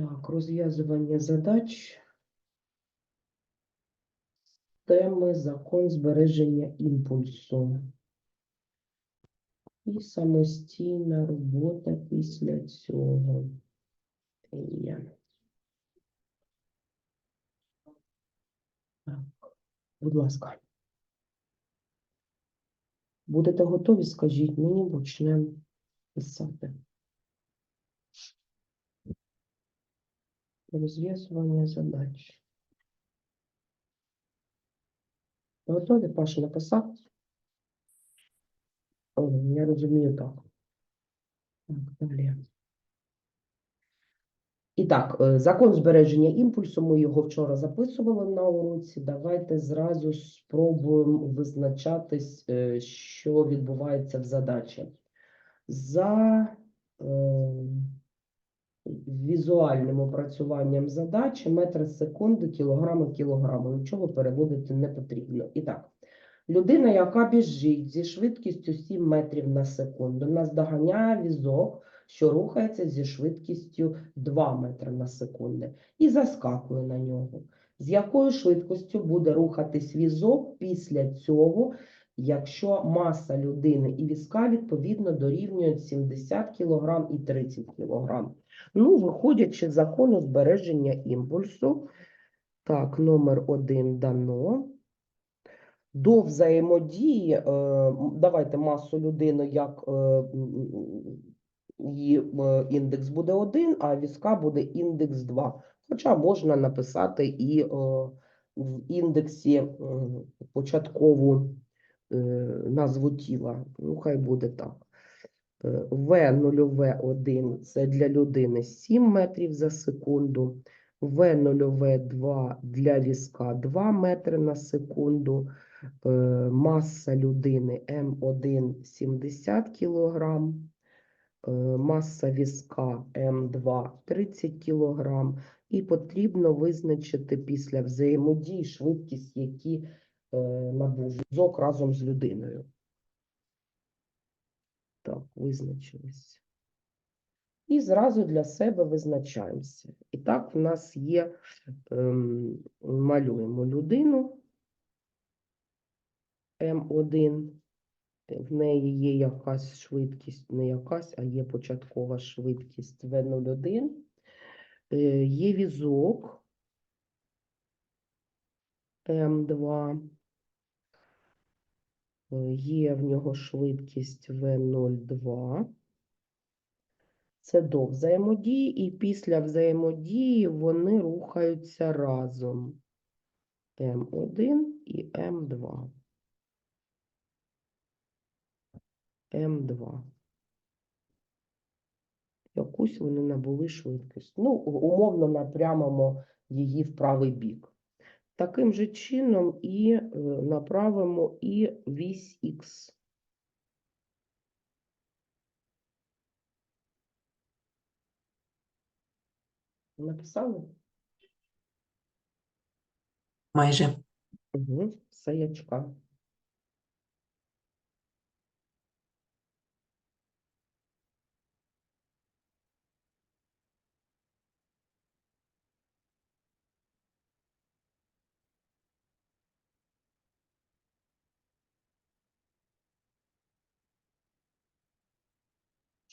Так, розв'язування задач. Теми закон збереження імпульсу. І самостійна робота після цього. Так, будь ласка. Будете готові, скажіть мені, почнемо писати. Розв'язування задач. Готові, Паша, написав? О, я розумію так. Так, далі. І так, е, закон збереження імпульсу, ми його вчора записували на уроці. Давайте зразу спробуємо визначатись, е, що відбувається в задачі. За е, візуальним опрацюванням задачі метри секунди, кілограми, кілограми. Нічого переводити не потрібно. І так, людина, яка біжить зі швидкістю 7 метрів на секунду, наздоганяє візок, що рухається зі швидкістю 2 метри на секунду, і заскакує на нього. З якою швидкістю буде рухатись візок після цього, якщо маса людини і візка відповідно дорівнюють 70 кг і 30 кг? Ну, виходячи з закону збереження імпульсу, так, номер один дано. До взаємодії, е, давайте масу людини, як е, її е, індекс буде 1, а візка буде індекс 2. Хоча можна написати і в індексі початкову назву тіла. Ну, хай буде так. В нульове 1 це для людини 7 метрів за секунду, В нульове 2 для візка 2 метри на секунду, е, маса людини М1 70 кг, е, маса візка М2 30 кг, і потрібно визначити після взаємодії швидкість, які е, набув візок разом з людиною. Так, визначились. І зразу для себе визначаємося. І так, в нас є, ем, малюємо людину М1, в неї є якась швидкість, не якась, а є початкова швидкість В01. Е, Є візок М2. Е, Є в нього швидкість В02. Це до взаємодії, і після взаємодії вони рухаються разом. М1 і М2. М2. Якусь вони набули швидкість. Ну, умовно напрямимо її в правий бік. Таким же чином і е, направимо і вісь Х. Написали? Майже. Угу, саячка.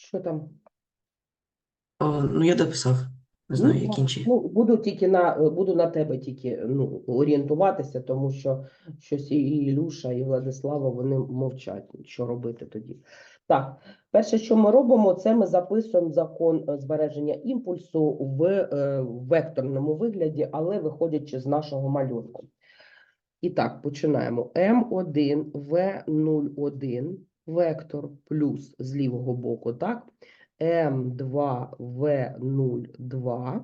Що там? О, ну, я дописав. Не знаю, Ну, як так, інші. Ну, буду тільки на буду на тебе тільки ну, орієнтуватися, тому що щось і Ілюша, і Владислава вони мовчать. Що робити тоді? Так, перше, що ми робимо, це ми записуємо закон е, збереження імпульсу в е, векторному вигляді, але виходячи з нашого малюнку. І так, починаємо. М1, В01, вектор плюс з лівого боку, так? М2, В02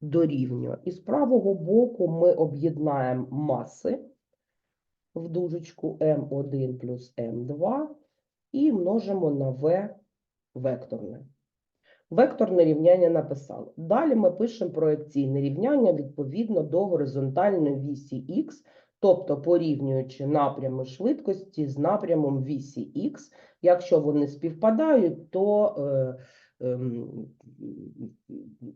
дорівнює. І з правого боку ми об'єднаємо маси в дужечку М1 плюс М2 і множимо на В векторне. Векторне рівняння написали. Далі ми пишемо проекційне рівняння відповідно до горизонтальної вісі Х, тобто порівнюючи напрями швидкості з напрямом вісі Х. Якщо вони співпадають, то е,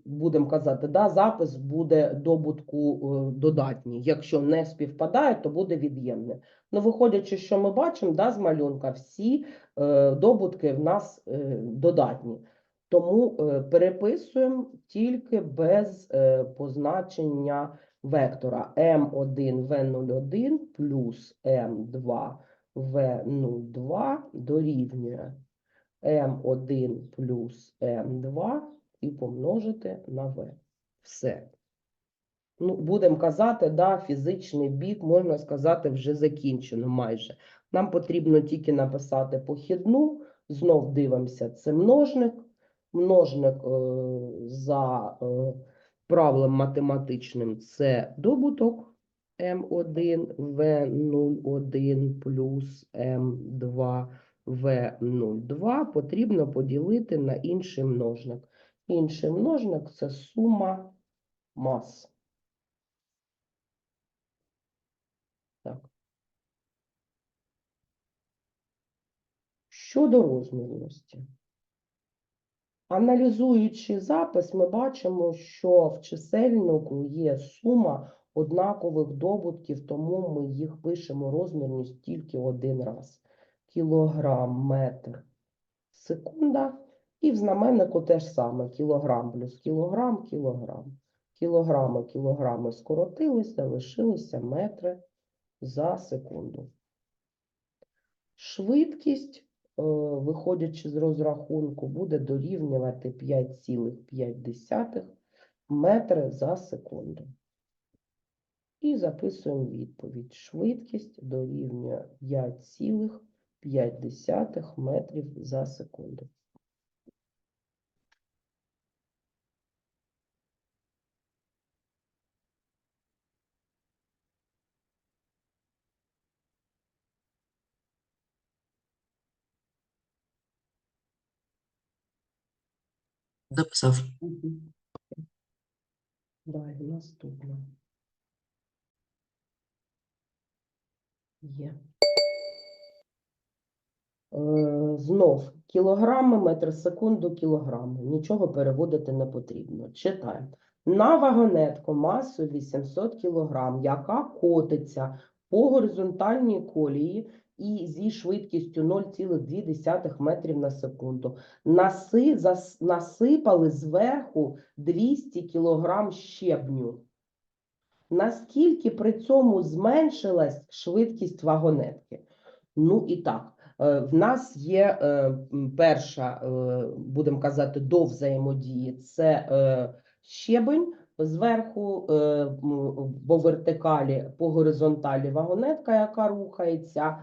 будемо казати, да, запис буде добутку е, додатній. Якщо не співпадає, то буде від'ємне. Ну, виходячи, що ми бачимо, да, з малюнка, всі е, добутки в нас е, додатні. Тому е, переписуємо тільки без е, позначення вектора m1 v01 плюс m2 v02 дорівнює m1 плюс m2 і помножити на v. Все. Ну, будемо казати, да, фізичний бік, можна сказати, вже закінчено майже. Нам потрібно тільки написати похідну, знов дивимося, це множник. Множник е, за е, правилом математичним це добуток М1 В01 плюс М2 В02 потрібно поділити на інший множник. Інший множник це сума мас. Так. Щодо розмірності. Аналізуючи запис, ми бачимо, що в чисельнику є сума однакових добутків, тому ми їх пишемо розмірність тільки один раз. Кілограм, метр, секунда. І в знаменнику теж саме кілограм плюс кілограм, кілограм. Кілограми, кілограми скоротилися, лишилися метри за секунду. Швидкість виходячи з розрахунку, буде дорівнювати 5,5 метри за секунду. І записуємо відповідь. Швидкість дорівнює 5,5 метрів за секунду. Записав. Далі наступне. Є. Е, знов кілограми, метр секунду, кілограми. Нічого переводити не потрібно. Читаємо. На вагонетку масою 800 кілограм, яка котиться по горизонтальній колії і зі швидкістю 0,2 метрів на секунду. Наси, зас, насипали зверху 200 кілограм щебню. Наскільки при цьому зменшилась швидкість вагонетки? Ну і так, е, в нас є е, перша, е, будемо казати, до взаємодії, це щебень, зверху по вертикалі, по горизонталі вагонетка, яка рухається,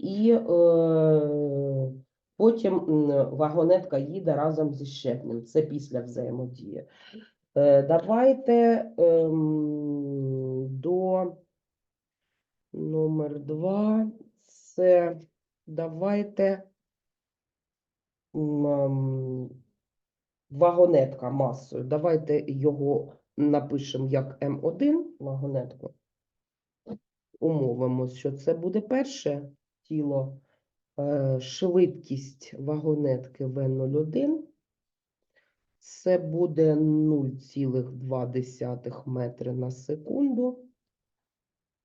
і е, потім вагонетка їде разом зі щебнем. Це після взаємодії. Е, Давайте ем, до номер два. Це давайте ем, вагонетка масою. Давайте його напишемо як М1 вагонетку. Умовимо, що це буде перше тіло. Е, Швидкість вагонетки В01. Це буде 0,2 метри на секунду.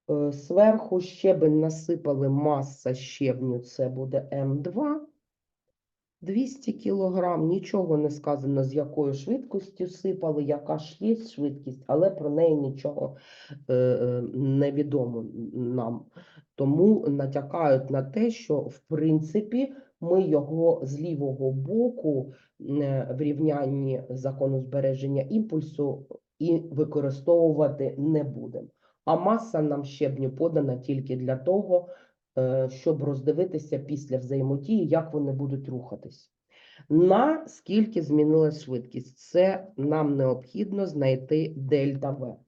Е, Зверху щебень насипали маса щебню, це буде М2. 200 кілограм, нічого не сказано, з якою швидкістю сипали, яка ж є швидкість, але про неї нічого е, е, не відомо нам. Тому натякають на те, що в принципі ми його з лівого боку е, в рівнянні закону збереження імпульсу і використовувати не будемо. А маса нам щебню подана тільки для того, е, щоб роздивитися після взаємодії, як вони будуть рухатись. На скільки змінилась швидкість? Це нам необхідно знайти дельта В.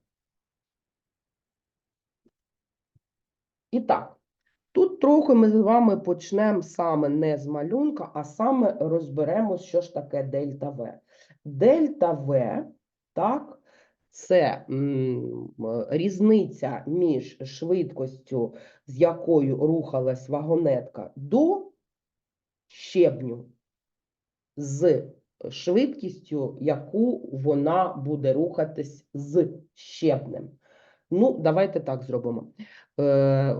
І так, тут трохи ми з вами почнемо саме не з малюнка, а саме розберемо, що ж таке дельта В. Дельта В, так, це різниця між швидкістю, з якою рухалась вагонетка до щебню з швидкістю, яку вона буде рухатись з щебнем. Ну, давайте так зробимо. Е,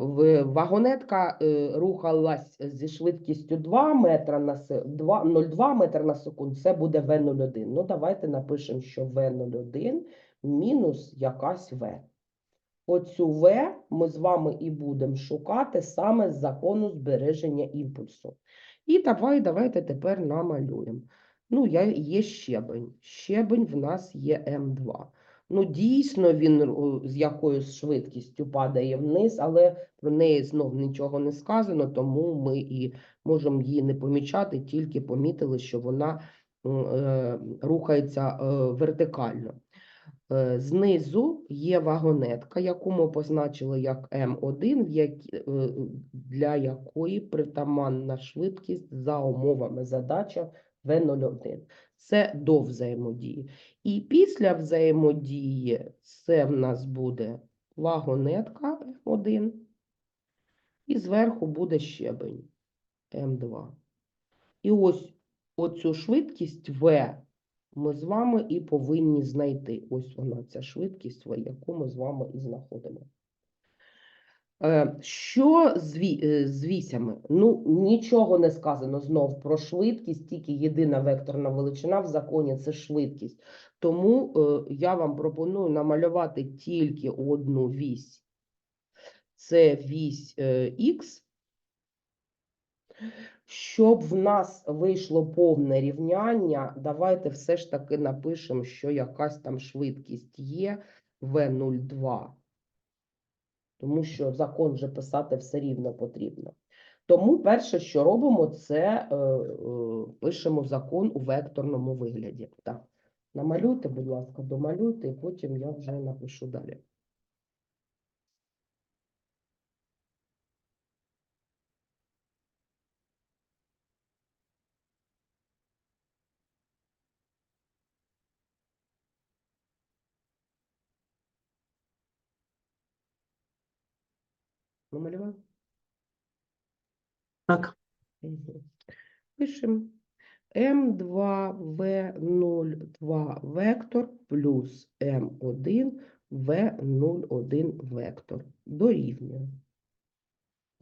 Вагонетка е, рухалась зі швидкістю 2 метра на се- 2 0,2 метра на секунду. Це буде В01. Ну, давайте напишемо, що В01 мінус якась В. Оцю В ми з вами і будемо шукати саме з закону збереження імпульсу. І давай, давайте тепер намалюємо. Ну, я, є щебень. Щебень в нас є М2. Ну, дійсно, він з якоюсь швидкістю падає вниз, але про неї знов нічого не сказано, тому ми і можемо її не помічати, тільки помітили, що вона е, рухається е, вертикально. Е, Знизу є вагонетка, яку ми позначили як М1, в які- е, для якої притаманна швидкість за умовами задача В01. Це до взаємодії. І після взаємодії це в нас буде вагонетка М1, і зверху буде щебень М2. І ось оцю швидкість В ми з вами і повинні знайти. Ось вона, ця швидкість, В, яку ми з вами і знаходимо. Е, Що з, ві- е, з вісями? Ну, нічого не сказано знов про швидкість, тільки єдина векторна величина в законі це швидкість. Тому е, я вам пропоную намалювати тільки одну вісь. Це вісь Х. Щоб в нас вийшло повне рівняння, давайте все ж таки напишемо, що якась там швидкість є V02. Тому що закон вже писати все рівно потрібно. Тому перше, що робимо, це е, е, пишемо закон у векторному вигляді. Так. Намалюйте, будь ласка, домалюйте, і потім я вже напишу далі. Намалював? Так. Пишемо М2В02 вектор плюс М1В01 вектор. Дорівнює.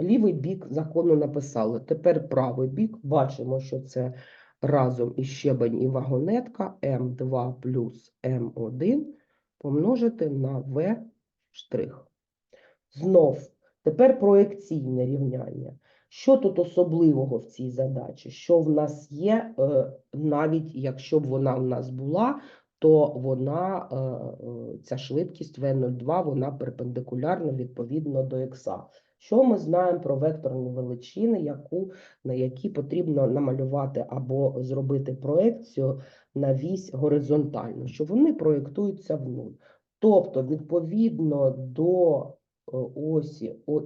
Лівий бік закону написали. Тепер правий бік. Бачимо, що це разом і щебень, і вагонетка М2 плюс М1 помножити на В штрих. Знов, тепер проекційне рівняння. Що тут особливого в цій задачі? Що в нас є, е, навіть якщо б вона в нас була, то вона, е, е, ця швидкість V02, вона перпендикулярна відповідно до х. Що ми знаємо про векторні величини, яку, на які потрібно намалювати або зробити проекцію на вісь горизонтально, що вони проєктуються в нуль. Тобто, відповідно до осі ОХ,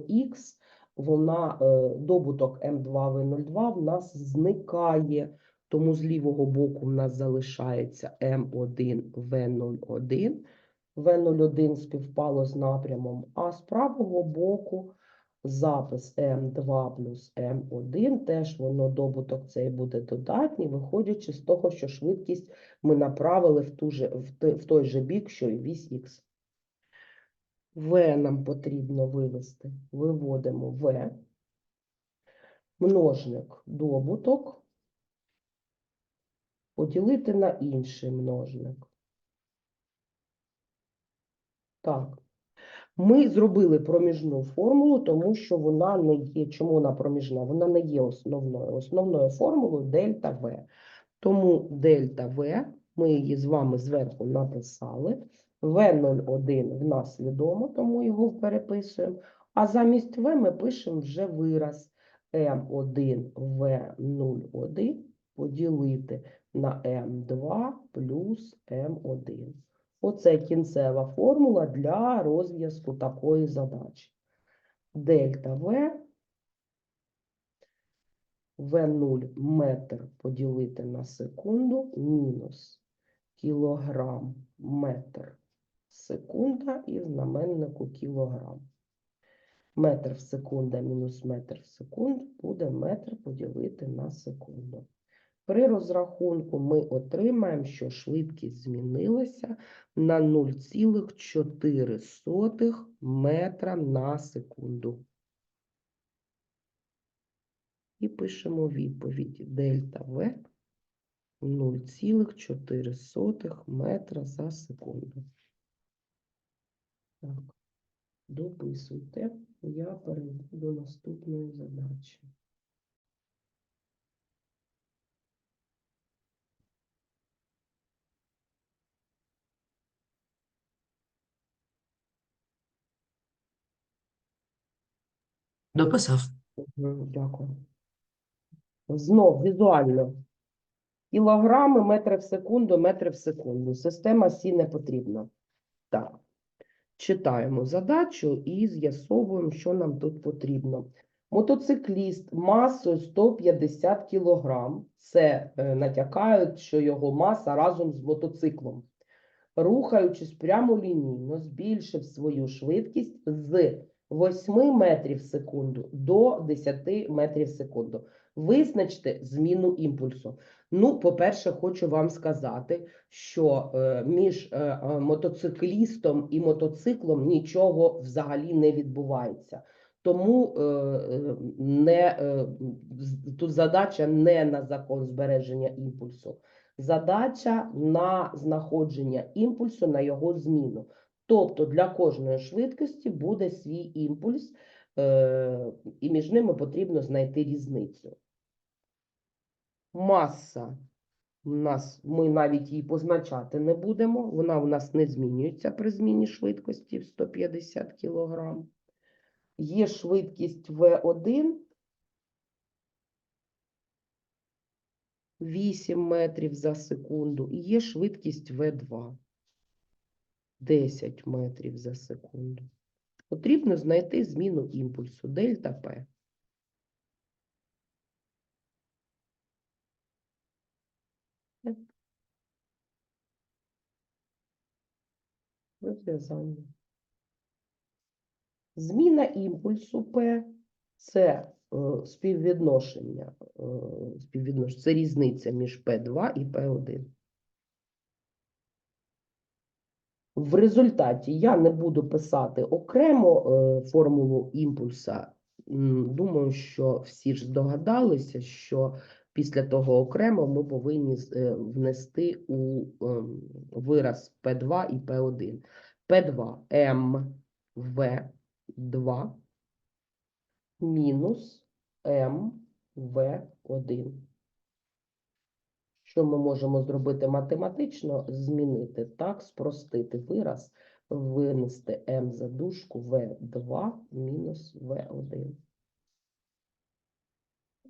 вона, е, добуток М2В02 в нас зникає, тому з лівого боку в нас залишається М1В01. В01 співпало з напрямом, а з правого боку запис М2 плюс М1, теж воно добуток цей буде додатній, виходячи з того, що швидкість ми направили в, ту же, в той же бік, що і вісь Х. В нам потрібно вивести. Виводимо В. Множник добуток. Поділити на інший множник. Так. Ми зробили проміжну формулу, тому що вона не є. Чому вона проміжна? Вона не є основною. Основною формулою дельта В. Тому дельта В, ми її з вами зверху написали. В01 в нас відомо, тому його переписуємо. А замість В ми пишемо вже вираз М1В01 поділити на М2 плюс М1. Оце кінцева формула для розв'язку такої задачі. Дельта В В0 метр поділити на секунду мінус кілограм метр секунда і в знаменнику кілограм. Метр в секунда мінус метр в секунду буде метр поділити на секунду. При розрахунку ми отримаємо, що швидкість змінилася на 0,4 метра на секунду. І пишемо відповідь дельта В 0,4 метра за секунду. Так, дописуйте. Я перейду до наступної задачі. Дописав. Дякую. Знов візуально. Кілограми, метри в секунду, метри в секунду. Система Сі не потрібна. Так. Читаємо задачу і з'ясовуємо, що нам тут потрібно. Мотоцикліст масою 150 кг. Це е, натякають, що його маса разом з мотоциклом. Рухаючись прямолінійно, збільшив свою швидкість з 8 метрів в секунду до 10 метрів в секунду. Визначте зміну імпульсу. Ну, по-перше, хочу вам сказати, що е, між е, е, мотоциклістом і мотоциклом нічого взагалі не відбувається. Тому не, тут задача не на закон збереження імпульсу. Задача на знаходження імпульсу, на його зміну. Тобто для кожної швидкості буде свій імпульс, і між ними потрібно знайти різницю. Маса у нас, ми навіть її позначати не будемо, вона у нас не змінюється при зміні швидкості в 150 кг. Є швидкість В1 8 метрів за секунду, і є швидкість В2 10 метрів за секунду. Потрібно знайти зміну імпульсу дельта П. Розв'язання. Зміна імпульсу П це е, співвідношення, е, співвідношення, це різниця між П2 і П1. В результаті я не буду писати окремо е, формулу імпульса. Думаю, що всі ж здогадалися, що після того окремо ми повинні е, внести у ем, вираз P2 і P1. P2 М В2 мінус М В1. Що ми можемо зробити математично? Змінити так, спростити вираз, винести М за дужку В2 мінус В1.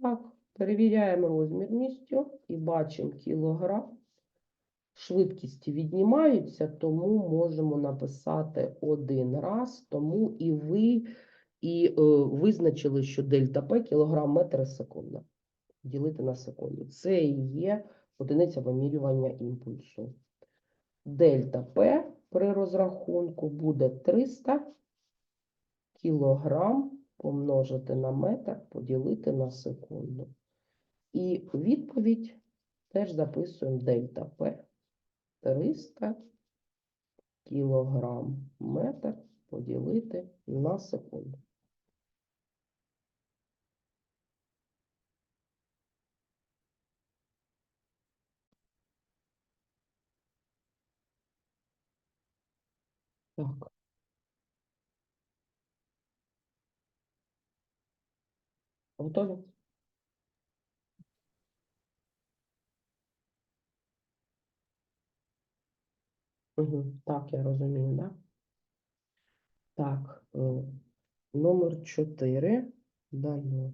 Так, перевіряємо розмірністю і бачимо кілограм. Швидкісті віднімаються, тому можемо написати один раз, тому і ви і е, визначили, що дельта П кілограм метр секунда. Ділити на секунду. Це і є одиниця вимірювання імпульсу. Дельта П при розрахунку буде 300 кілограм помножити на метр, поділити на секунду. І відповідь теж записуємо дельта П 300 кілограм метр поділити на секунду. Так. Готові? Угу. Так, я розумію, да? Так, е, номер 4 дано.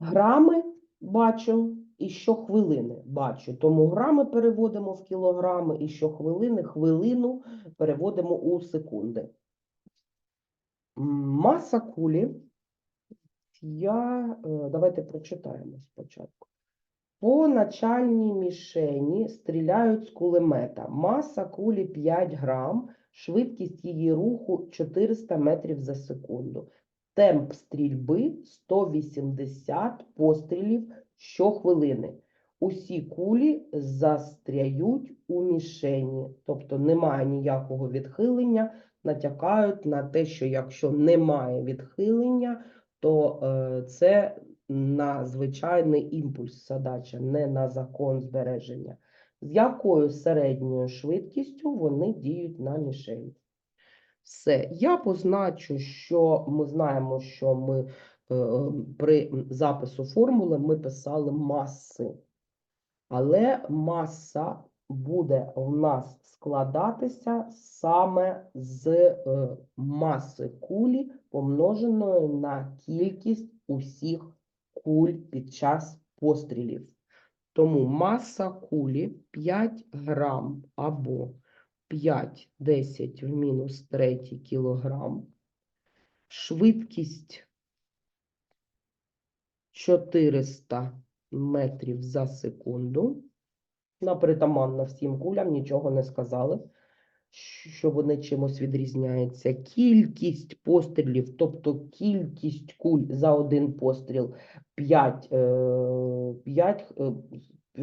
Грами бачу і щохвилини бачу. Тому грами переводимо в кілограми і щохвилини, хвилину переводимо у секунди. Маса кулі. Я, е, давайте прочитаємо спочатку. По начальній мішені стріляють з кулемета. Маса кулі 5 грам, швидкість її руху 400 метрів за секунду. Темп стрільби 180 пострілів щохвилини. Усі кулі застряють у мішені, тобто немає ніякого відхилення, натякають на те, що якщо немає відхилення, то е, це на звичайний імпульс задача, не на закон збереження. З якою середньою швидкістю вони діють на мішень? Все, я позначу, що ми знаємо, що ми при запису формули ми писали маси, але маса буде в нас складатися саме з е, маси кулі, помноженої на кількість усіх куль під час пострілів. Тому маса кулі 5 грам або 5, 10 в мінус 3 кілограм. Швидкість 400 метрів за секунду. Напритаманно всім кулям нічого не сказали, що вони чимось відрізняються. Кількість пострілів, тобто кількість куль за один постріл 5, 5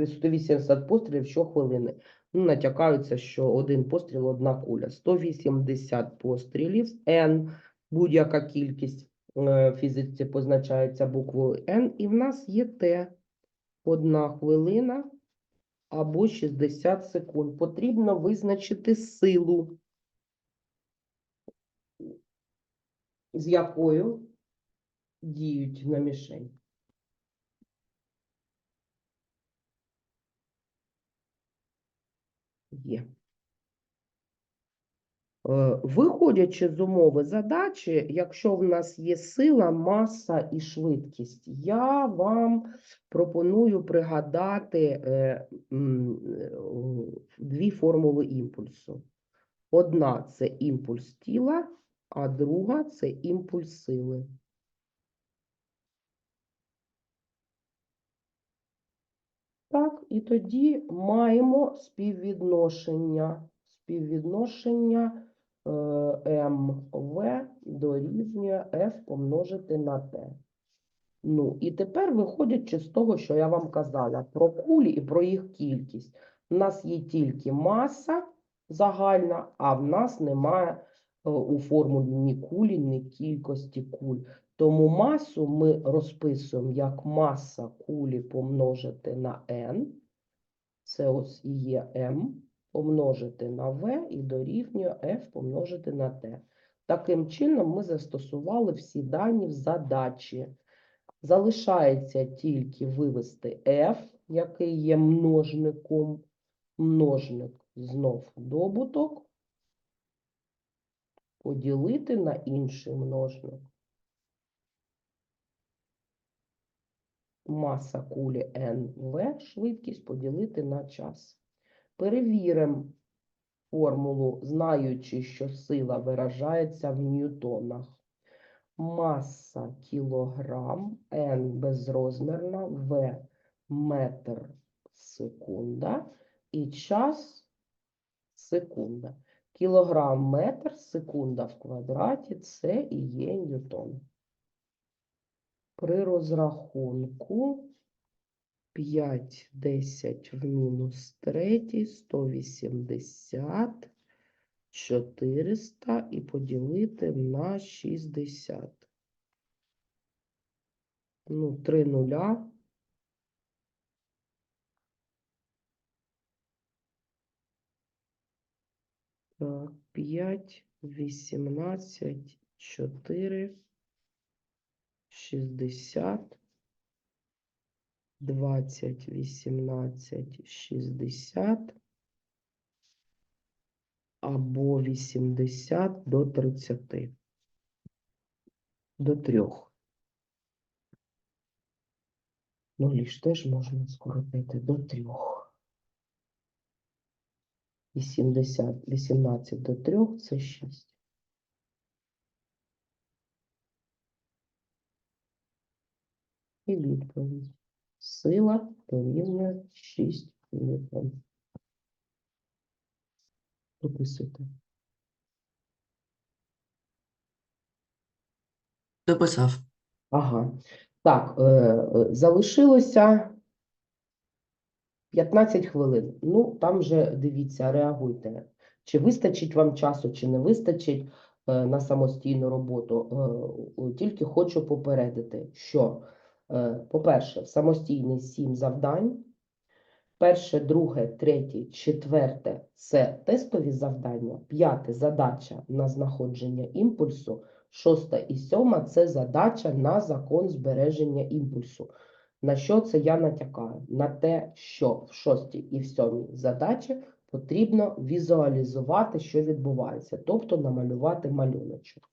180 пострілів щохвилини. Ну, натякаються, що один постріл, одна куля. 180 пострілів, N, будь-яка кількість в фізиці позначається буквою N, і в нас є T, одна хвилина або 60 секунд. Потрібно визначити силу, з якою діють на мішень. Є. Е, Виходячи з умови задачі, якщо в нас є сила, маса і швидкість, я вам пропоную пригадати е, е, дві формули імпульсу. Одна це імпульс тіла, а друга це імпульс сили. Так, і тоді маємо співвідношення. Співвідношення МВ дорівнює F помножити на T. Ну, і тепер, виходячи з того, що я вам казала про кулі і про їх кількість. У нас є тільки маса загальна, а в нас немає е, у формулі ні кулі, ні кількості куль. Тому масу ми розписуємо як маса кулі помножити на n. Це ось і є m помножити на v і дорівнює f помножити на t. Таким чином ми застосували всі дані в задачі. Залишається тільки вивести f, який є множником, множник знов добуток, поділити на інший множник. Маса кулі НВ, швидкість поділити на час. Перевіримо формулу, знаючи, що сила виражається в ньютонах. Маса кілограм, N безрозмірна, В метр секунда і час секунда. Кілограм метр секунда в квадраті це і є ньютон. При розрахунку 5, 10 в мінус 3, 180, 400 і поділити на 60. Ну, 3 нуля. Так, 5, 18, 4, 60, 20, 18, 60 або 80 до 30. До 3. Нулі ж теж можна скоротити до 3. 80, 18 до 3 – це 6. І відповідь. Сила дорівнює 6 ньютон. Дописуйте. Дописав. Ага. Так, е, залишилося 15 хвилин. Ну, там же дивіться, реагуйте. Чи вистачить вам часу, чи не вистачить е, на самостійну роботу. Е, Тільки хочу попередити, що, по-перше, в самостійний 7 завдань. Перше, друге, третє, четверте це тестові завдання. П'яте задача на знаходження імпульсу. Шоста і сьома це задача на закон збереження імпульсу. На що це я натякаю? На те, що в шостій і в сьомій задачі потрібно візуалізувати, що відбувається, тобто намалювати малюночок.